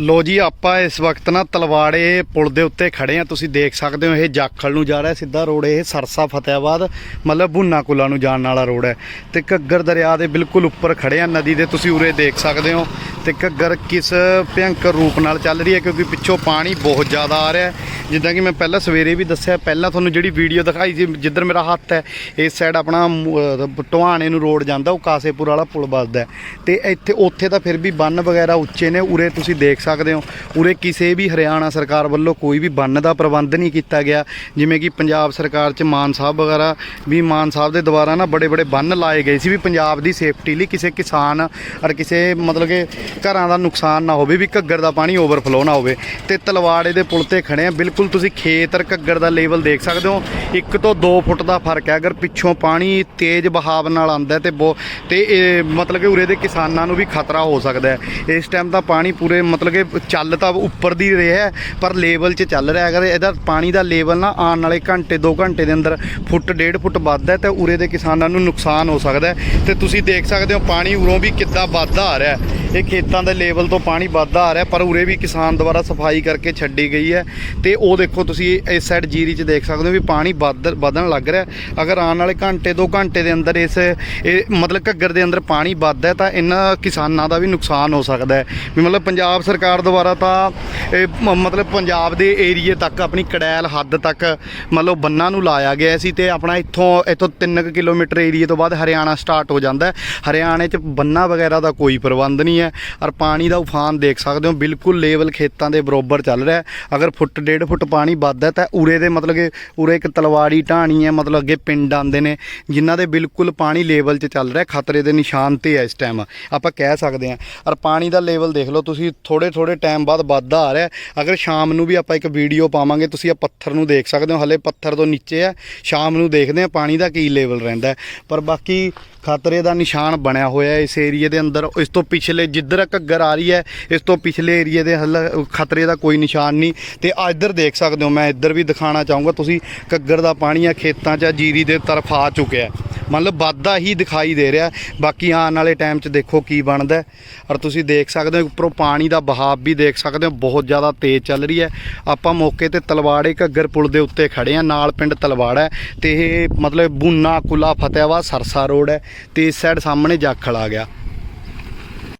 ਲੋ ਜੀ, ਆਪਾਂ ਇਸ ਵਕਤ ਨਾ ਤਲਵਾੜੇ ਪੁਲ ਦੇ ਉੱਤੇ ਖੜੇ ਆ ਤੁਸੀਂ ਦੇਖ ਸਕਦੇ ਹੋ, ਇਹ ਜਾਖਲ ਨੂੰ ਜਾ ਰਿਹਾ ਸਿੱਧਾ ਰੋਡ, ਇਹ ਸਰਸਾ ਫਤਿਆਬਾਦ, ਮਤਲਬ ਬੁੰਨਾ ਕੁਲਾ ਨੂੰ ਜਾਣ ਵਾਲਾ ਰੋਡ ਹੈ। ਤੇ ਘੱਗਰ ਦਰਿਆ ਦੇ ਬਿਲਕੁਲ ਉੱਪਰ ਖੜੇ ਆ ਨਦੀ ਦੇ ਤੁਸੀਂ ਉਰੇ ਦੇਖ ਸਕਦੇ ਹੋ। ਤੇ ਘੱਗਰ ਕਿਸ ਭਿਅੰਕਰ ਰੂਪ ਨਾਲ ਚੱਲ ਰਹੀ ਹੈ, ਕਿਉਂਕਿ ਪਿੱਛੋਂ ਪਾਣੀ ਬਹੁਤ ਜ਼ਿਆਦਾ ਆ ਰਿਹਾ ਜਿੱਦਾਂ ਕਿ ਮੈਂ ਪਹਿਲਾਂ ਸਵੇਰੇ ਵੀ ਦੱਸਿਆ, ਪਹਿਲਾਂ ਤੁਹਾਨੂੰ ਜਿਹੜੀ ਵੀਡੀਓ ਦਿਖਾਈ ਸੀ, ਜਿੱਧਰ ਮੇਰਾ ਹੱਥ ਹੈ, ਇਸ ਸਾਈਡ ਆਪਣਾ ਮ- ਟੋਹਾਣੇ ਨੂੰ ਰੋਡ ਜਾਂਦਾ, ਉਹ ਕਾਸੇਪੁਰ ਵਾਲਾ ਪੁਲ ਵੱਜਦਾ ਹੈ। ਤੇ ਇੱਥੇ, ਉੱਥੇ ਤਾਂ ਫਿਰ ਵੀ ਬੰਨ ਵਗੈਰਾ ਉੱਚੇ ਨੇ, ਉਰੇ ਤੁਸੀਂ ਦੇਖ ਸਕਦੇ ਹੋ। ਉਰੇ ਕਿਸੇ ਵੀ ਹਰਿਆਣਾ ਸਰਕਾਰ ਵੱਲੋਂ ਕੋਈ ਵੀ ਬੰਨ ਦਾ ਪ੍ਰਬੰਧ ਨਹੀਂ ਕੀਤਾ ਗਿਆ। ਜਿਵੇਂ ਕਿ ਪੰਜਾਬ ਸਰਕਾਰ ਚ ਮਾਨ ਸਾਹਿਬ ਵਗੈਰਾ ਵੀ ਮਾਨ ਸਾਹਿਬ ਦੇ ਦੁਆਰਾ ਨਾ ਬੜੇ ਬੜੇ ਬੰਨ ਲਾਏ ਗਏ ਸੀ ਵੀ ਪੰਜਾਬ ਦੀ ਸੇਫਟੀ ਲਈ ਕਿਸੇ ਕਿਸਾਨ ਔਰ ਕਿਸੇ ਮਤਲਬ ਕਿ ਘਰਾਂ ਦਾ ਨੁਕਸਾਨ ਨਾ ਹੋਵੇ, ਵੀ ਘੱਗਰ ਦਾ ਪਾਣੀ ਓਵਰਫਲੋ ਨਾ ਹੋਵੇ। ਤੇ ਤਲਵਾੜੇ ਦੇ ਪੁਲ ਤੇ ਖੜੇ ਆ। ਬਿਲਕੁਲ ਤੁਸੀਂ ਖੇਤਰ ਘੱਗਰ ਦਾ ਲੈਵਲ ਦੇਖ ਸਕਦੇ ਹੋ। 1 ਤੋਂ 2 ਫੁੱਟ ਦਾ ਫ਼ਰਕ ਹੈ। ਅਗਰ ਪਿੱਛੋਂ ਪਾਣੀ ਤੇਜ਼ ਬਹਾਵ ਨਾਲ ਆਉਂਦਾ ਹੈ ਤੇ ਬਹੁ- ਤੇ ਇਹ ਮਤਲਬ ਕਿ ਉਰੇ ਦੇ ਕਿਸਾਨਾਂ ਨੂੰ ਵੀ ਖਤਰਾ ਹੋ ਸਕਦਾ ਹੈ। ਇਸ ਟਾਈਮ ਤਾਂ ਪਾਣੀ ਪੂਰੇ ਮਤਲਬ ਕਿ ਚੱਲ ਤਾਂ ਉੱਪਰ ਦੀ ਰਿਹਾ ਪਰ ਲੈਵਲ 'ਚ ਚੱਲ ਰਿਹਾ ਅਗਰ ਇਹਦਾ ਪਾਣੀ ਦਾ ਲੈਵਲ ਨਾ ਆਉਣ ਵਾਲੇ ਘੰਟੇ 2 ਘੰਟੇ ਦੇ ਅੰਦਰ ਫੁੱਟ, ਡੇਢ ਫੁੱਟ ਵੱਧਦਾ ਹੈ, ਤੇ ਉਰੇ ਦੇ ਕਿਸਾਨਾਂ ਨੂੰ ਨੁਕਸਾਨ ਹੋ ਸਕਦਾ ਹੈ। ਤੇ ਤੁਸੀਂ ਦੇਖ ਸਕਦੇ ਹੋ ਪਾਣੀ ਉਰੋਂ ਵੀ ਕਿੱਦਾਂ ਵੱਧਦਾ ਆ ਰਿਹਾ ਇਹ ਖੇਤਾਂ ਦੇ ਲੈਵਲ ਤੋਂ ਪਾਣੀ ਵੱਧਦਾ ਆ ਰਿਹਾ, ਪਰ ਉਰੇ ਵੀ ਕਿਸਾਨ ਦੁਆਰਾ ਸਫ਼ਾਈ ਕਰਕੇ ਛੱਡੀ ਗਈ ਹੈ। ਤੇ ਉਹ ਦੇਖੋ ਤੁਸੀਂ ਇਸ ਸਾਈਡ ਜੀਰੀ 'ਚ ਦੇਖ ਸਕਦੇ ਹੋ ਵੀ ਪਾਣੀ ਵੱਧ, ਵਧਣ ਲੱਗ ਰਿਹਾ। ਅਗਰ ਆਉਣ ਵਾਲੇ ਘੰਟੇ 2 ਘੰਟੇ ਦੇ ਅੰਦਰ ਇਸ, ਇਹ ਮਤਲਬ ਘੱਗਰ ਦੇ ਅੰਦਰ ਪਾਣੀ ਵੱਧਦਾ ਤਾਂ ਇਹਨਾਂ ਕਿਸਾਨਾਂ ਦਾ ਵੀ ਨੁਕਸਾਨ ਹੋ ਸਕਦਾ ਹੈ। ਵੀ ਮਤਲਬ ਪੰਜਾਬ ਸਰਕਾਰ ਦੁਆਰਾ ਤਾਂ ਇਹ ਮ- ਮਤਲਬ ਪੰਜਾਬ ਦੇ ਏਰੀਏ ਤੱਕ, ਆਪਣੀ ਕੜੈਲ ਹੱਦ ਤੱਕ ਮਤਲਬ ਬੰਨਾਂ ਨੂੰ ਲਾਇਆ ਗਿਆ ਸੀ ਤੇ ਆਪਣਾ ਇੱਥੋਂ ਇੱਥੋਂ 3 ਕਿਲੋਮੀਟਰ ਏਰੀਏ ਤੋਂ ਬਾਅਦ ਹਰਿਆਣਾ ਸਟਾਰਟ ਹੋ ਜਾਂਦਾ ਹਰਿਆਣੇ 'ਚ ਬੰਨਾ ਵਗੈਰਾ ਦਾ ਕੋਈ ਪ੍ਰਬੰਧ ਨਹੀਂ ਹੈ ਔਰ ਪਾਣੀ ਦਾ ਉਫਾਨ ਦੇਖ ਸਕਦੇ ਹੋ, ਬਿਲਕੁਲ ਲੈਵਲ ਖੇਤਾਂ ਦੇ ਬਰੋਬਰ ਚੱਲ ਰਿਹਾ ਅਗਰ ਫੁੱਟ, ਡੇਢ ਫੁੱਟ ਪਾਣੀ ਵੱਧਦਾ ਤਾਂ ਉਰੇ ਦੇ ਮਤਲਬ ਕਿ ਉਰੇ ਇੱਕ ਤਲਵਾੜੀ ਢਾਣੀ ਹੈ, ਮਤਲਬ ਅੱਗੇ ਪਿੰਡ ਆਉਂਦੇ ਨੇ, ਜਿਨ੍ਹਾਂ ਦੇ ਬਿਲਕੁਲ ਪਾਣੀ ਲੈਵਲ 'ਚ ਚੱਲ ਰਿਹਾ ਖਤਰੇ ਦੇ ਨਿਸ਼ਾਨ ਤੇ ਹੈ ਇਸ ਟਾਈਮ ਆਪਾਂ ਕਹਿ ਸਕਦੇ ਹਾਂ, ਔਰ ਪਾਣੀ ਦਾ ਲੈਵਲ ਦੇਖ ਲਓ, ਤੁਸੀਂ ਥੋੜੇ ਥੋੜੇ ਟਾਈਮ ਬਾਅਦ ਵੱਧਦਾ ਆ ਰਿਹਾ ਅਗਰ ਸ਼ਾਮ ਨੂੰ ਵੀ ਆਪਾਂ ਇੱਕ ਵੀਡੀਓ ਪਾਵਾਂਗੇ, ਤੁਸੀਂ ਇਹ ਪੱਥਰ ਨੂੰ ਦੇਖ ਸਕਦੇ ਹੋ, ਹਲੇ ਪੱਥਰ ਤੋਂ ਨੀਚੇ ਹੈ। ਸ਼ਾਮ ਨੂੰ ਦੇਖਦੇ ਹਾਂ ਪਾਣੀ ਦਾ ਕੀ ਲੈਵਲ ਰਹਿੰਦਾ ਪਰ ਬਾਕੀ ਖਤਰੇ ਦਾ ਨਿਸ਼ਾਨ ਬਣਿਆ ਹੋਇਆ ਇਸ ਏਰੀਏ ਦੇ ਅੰਦਰ। ਇਸ ਤੋਂ ਪਿਛਲੇ ਜਿੱਧਰ ਘੱਗਰ ਆ ਰਹੀ ਹੈ, ਇਸ ਤੋਂ ਪਿਛਲੇ ਏਰੀਏ ਦੇ ਹੱਲ ਖਤਰੇ ਦਾ ਕੋਈ ਨਿਸ਼ਾਨ ਨਹੀਂ। ਤੇ ਆ ਇੱਧਰ ਦੇਖ ਸਕਦੇ ਹੋ, ਮੈਂ ਇੱਧਰ ਵੀ ਦਿਖਾਣਾ ਚਾਹੂੰਗਾ, ਤੁਸੀਂ ਘੱਗਰ ਦਾ ਪਾਣੀ ਆ, ਖੇਤਾਂ 'ਚ ਜੀਰੀ ਦੇ ਤਰਫ ਆ ਚੁੱਕਿਆ ਹੈ। ਮਤਲਬ ਵਾਧਾ ਹੀ ਦਿਖਾਈ ਦੇ ਰਿਹਾ ਬਾਕੀ ਆਉਣ ਵਾਲੇ ਟਾਈਮ 'ਚ ਦੇਖੋ ਕੀ ਬਣਦਾ ਔਰ ਤੁਸੀਂ ਦੇਖ ਸਕਦੇ ਹੋ, ਉੱਪਰੋਂ ਪਾਣੀ ਦਾ ਬਹਾਵ ਵੀ ਦੇਖ ਸਕਦੇ ਹੋ, ਬਹੁਤ ਜ਼ਿਆਦਾ ਤੇਜ਼ ਚੱਲ ਰਹੀ ਹੈ। ਆਪਾਂ ਮੌਕੇ ਤੇ ਤਲਵਾੜੇ ਘੱਗਰ ਪੁਲ ਦੇ ਉੱਤੇ ਖੜੇ ਆ ਨਾਲ ਪਿੰਡ ਤਲਵਾੜਾ ਹੈ। ਤੇ ਇਹ ਮਤਲਬ ਬੂਨਾ ਕੁਲਾ ਫਤਿਆਵਾ ਸਰਸਾ ਰੋਡ ਹੈ। ਤੇ ਇਸ ਸਾਈਡ ਸਾਹਮਣੇ ਜਾਖਲ ਆ ਗਿਆ।